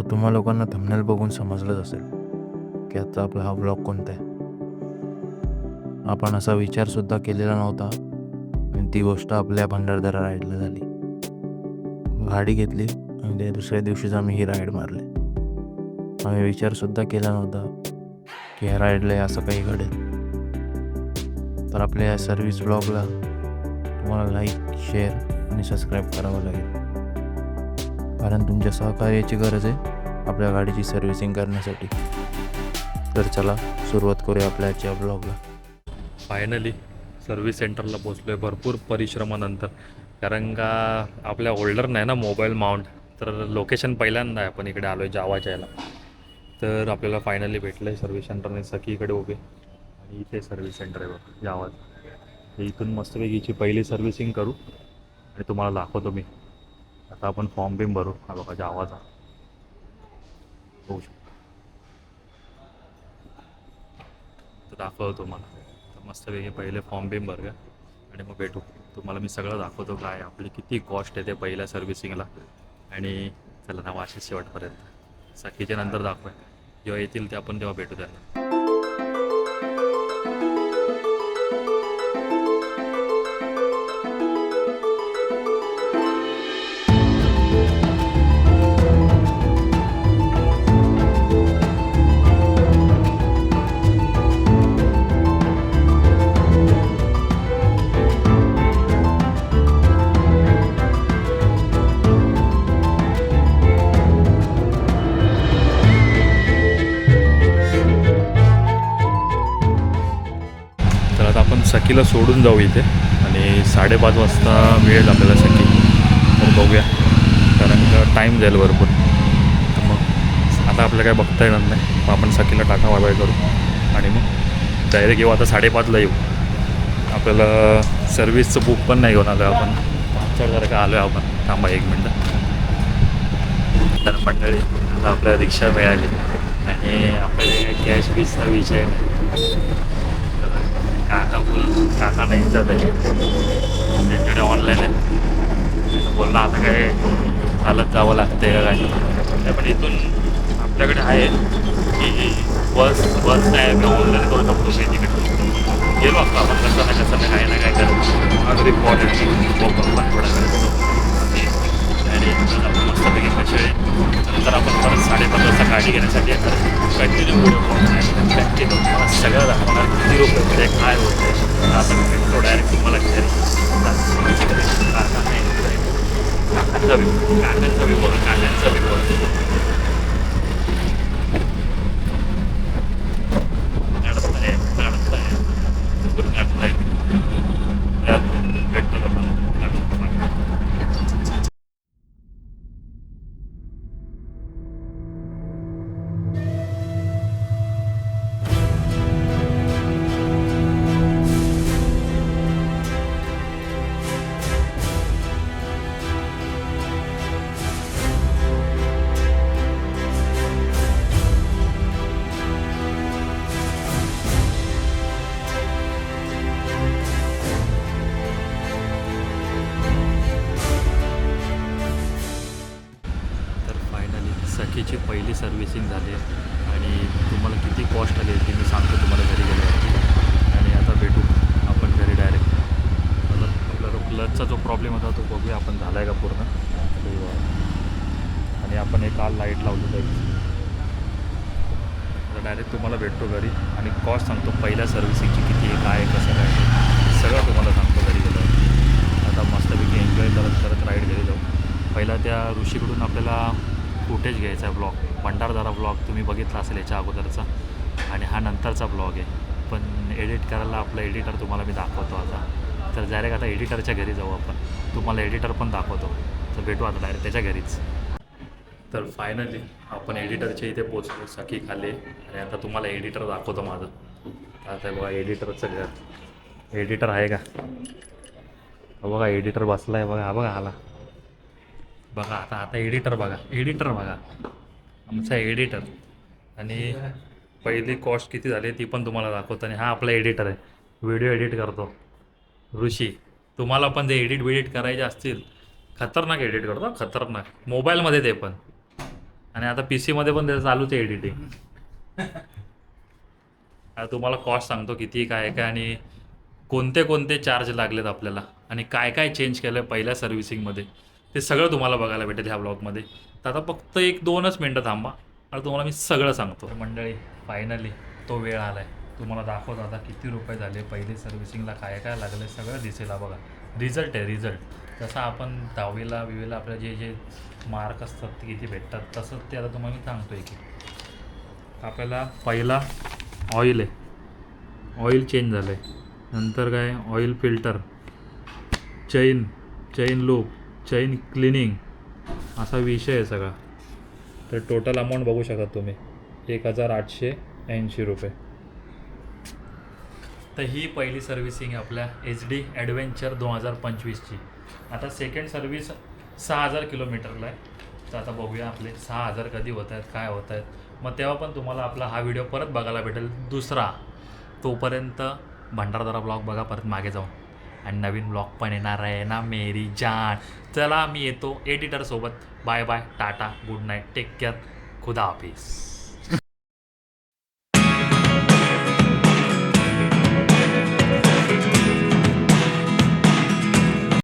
तर तुम्हा लोकांना थंबनेल बघून समजलंच असेल की आजचा आपला हा ब्लॉग कोणता आहे. आपण असा विचारसुद्धा केलेला नव्हता आणि ती गोष्ट आपल्या भंडारदरा राईडला झाली. गाडी घेतली आणि त्या दुसऱ्या दिवशीच आम्ही ही राईड मारली. आम्ही विचारसुद्धा केला नव्हता की ह्या राईडला असं काही घडेल. तर आपल्या या सर्व्हिस ब्लॉगला तुम्हाला लाईक शेअर आणि सबस्क्राईब करावं लागेल. कारण तुमच्या सहकार्याची गरज आहे आपल्या गाडीची सर्व्हिसिंग करण्यासाठी. तर चला सुरुवात करूया आपल्या आजच्या ब्लॉगला फायनली सर्व्हिस सेंटरला पोचलो आहे भरपूर परिश्रमानंतर. कारण का आपल्या होल्डर नाही ना मोबाईल माउंट तर लोकेशन पहिल्यांदा आहे आपण इकडे आलो आहे जावाच्या याला. तर आपल्याला फायनली भेटलं आहे सर्व्हिस सेंटरने सखीकडे उभे आणि इथे सर्व्हिस सेंटर आहे बघ जावाचं इथून मस्तपैकीची पहिली सर्व्हिसिंग करू. आणि तुम्हाला दाखवतो मी. आता आपण फॉर्म बिम भरू. हा बघा जावाचा. होऊ शकतो. तर दाखवतो तुम्हाला तर मस्तपैकी पहिले फॉर्म बिम भरूया का आणि मग भेटू. तुम्हाला मी सगळं दाखवतो काय आपली किती कॉस्ट येते पहिल्या सर्व्हिसिंगला आणि चला ना वाशी शेवटपर्यंत. सखीच्या नंतर दाखवा जेव्हा येतील ते आपण तेव्हा भेटू त्यांना. सखीला सोडून जाऊ इथे. आणि साडेपाच वाजता मिळेल आपल्याला सखी. तर बघूया. कारण टाईम जाईल भरपूर. तर मग आता आपल्याला काय बघता येणार नाही. मग आपण सखीला टाटा वाय करू. आणि मग डायरेक्ट येऊ. आता साडेपाचला येऊ. आपल्याला सर्व्हिसचं बुक पण नाही घेऊन आलो आहे आपण पाचच्यासारखं आलो आहे आपण. थांबा एक मिनटं. तर मंडळी आता आपल्याला रिक्षा मिळाली. आणि आपल्याला कॅश बीसचा विषय नाही. काका बोल काका नाही जात आहे त्यांच्याकडे ऑनलाईन आहे बोलला आता काय चालत जावं लागतंय का काय पण इथून आपल्याकडे आहे की बस बस नाही मी ऑनलाईन करू शकतो मी तिकडे गेलो असतो आपण कसं ना कसं ना काय ना काय करत अगदी इम्पॉर्टंट पण थोडा वेळ आणि नंतर मस्तपैकी कसे नंतर आपण परत साडेपाच वाजता गाडी घेण्यासाठी येणार कंटिन्यू व्हिडिओ कंटिन्यू मला सगळं दाखवणार किती रुपये म्हणजे काय होतं आपण भेटतो डायरेक्ट तुम्हाला घरी काका नाही काकांचा बी काकांचा बी बोल काकांचा सखीची पहिली सर्व्हिसिंग झाली आहे आणि तुम्हाला किती कॉस्ट आली आहे ती मी सांगतो तुम्हाला घरी गेल्यावरती. आणि आता भेटू आपण घरी डायरेक्ट आता आपला तो क्लचचा जो प्रॉब्लेम होता तो बघूया आपण झाला आहे का पूर्ण. हो. आणि आपण एक काल लाइट लावलेलं आहे आता डायरेक्ट तुम्हाला भेटतो घरी. आणि कॉस्ट सांगतो पहिल्या सर्व्हिसिंगची किती आहे काय आहे, कसं काय सगळं तुम्हाला सांगतो घरी गेल्यावरती आता मस्तपैकी एन्जॉय करत करत राईड घरी जाऊ. पहिला त्या ऋषीकडून आपल्याला फुटेज घ्यायचा आहे ब्लॉग भंडारदारा ब्लॉग तुम्ही बघितला असेल याच्या अगोदरचा. आणि हा नंतरचा ब्लॉग आहे. पण एडिट करायला आपला एडिटर तुम्हाला मी दाखवतो आता. तर डायरेक्ट आता एडिटरच्या घरी जाऊ आपण. तुम्हाला एडिटर पण दाखवतो. तर भेटू आता डायरेक्ट त्याच्या घरीच. तर फायनली आपण एडिटरच्या इथे पोचलो सखी खाली आणि आता तुम्हाला एडिटर दाखवतो माझं. आता बघा एडिटरचं घर. एडिटर आहे का? बघा एडिटर बसला आहे बघा. हा बघा आला बघा आता आता एडिटर बघा एडिटर बघा. आमचा एडिटर आणि पहिली कॉस्ट किती झाली ती पण तुम्हाला दाखवतो. आणि हा आपला एडिटर आहे. व्हिडिओ एडिट करतो. ऋषी तुम्हाला पण जे एडिट बिडिट करायचे असतील खतरनाक एडिट करतो खतरनाक. मोबाईलमध्ये ते पण. आणि आता पी सीमध्ये पण त्याचं चालूच आहे एडिटिंग आता तुम्हाला कॉस्ट सांगतो किती काय काय आणि कोणते कोणते चार्ज लागलेत आपल्याला? आणि काय काय चेंज केलं पहिल्या सर्व्हिसिंगमध्ये ते सगळं तुम्हाला बघायला भेटेल ह्या ब्लॉगमध्ये. तर आता फक्त एक दोनच मिनटं थांबा. आणि तुम्हाला मी सगळं सांगतो. मंडळी फायनली तो वेळ आला आहे तुम्हाला दाखवत आता किती रुपये झाले पहिले सर्व्हिसिंगला काय काय लागलं सगळं दिसेल बघा. रिझल्ट आहे रिझल्ट जसं आपण दहावीला विवेला आपल्या जे जे मार्क असतात ते किती भेटतात तसंच ते आता तुम्हाला मी सांगतो आहे की आपल्याला पहिला ऑइल आहे. ऑइल चेंज झालं आहे नंतर काय? Oil filter chain chain loop chain cleaning असा विषय आहे सगळा. तर टोटल अमाऊंट बघू शकता तुम्ही. एक हजार आठशे ऐंशी रुपये. तर ही पहिली सर्व्हिसिंग आपल्या एच डी ॲडव्हेंचर दोन हजार पंचवीसची. आता सेकंड सर्व्हिस सहा हजार किलोमीटरला आहे. तर आता बघूया आपले सहा हजार कधी होत आहेत काय होत आहेत. मग तेव्हा पण तुम्हाला आपला हा व्हिडिओ परत बघायला भेटेल. दुसरा तोपर्यंत भंडारदरा ब्लॉग बघा परत मागे जाऊन. आणि नवीन ब्लॉग पण येणार आहे ना मेरी जान. चला मी येतो एडिटरसोबत bye bye tata good night take care खुदा हाफिज.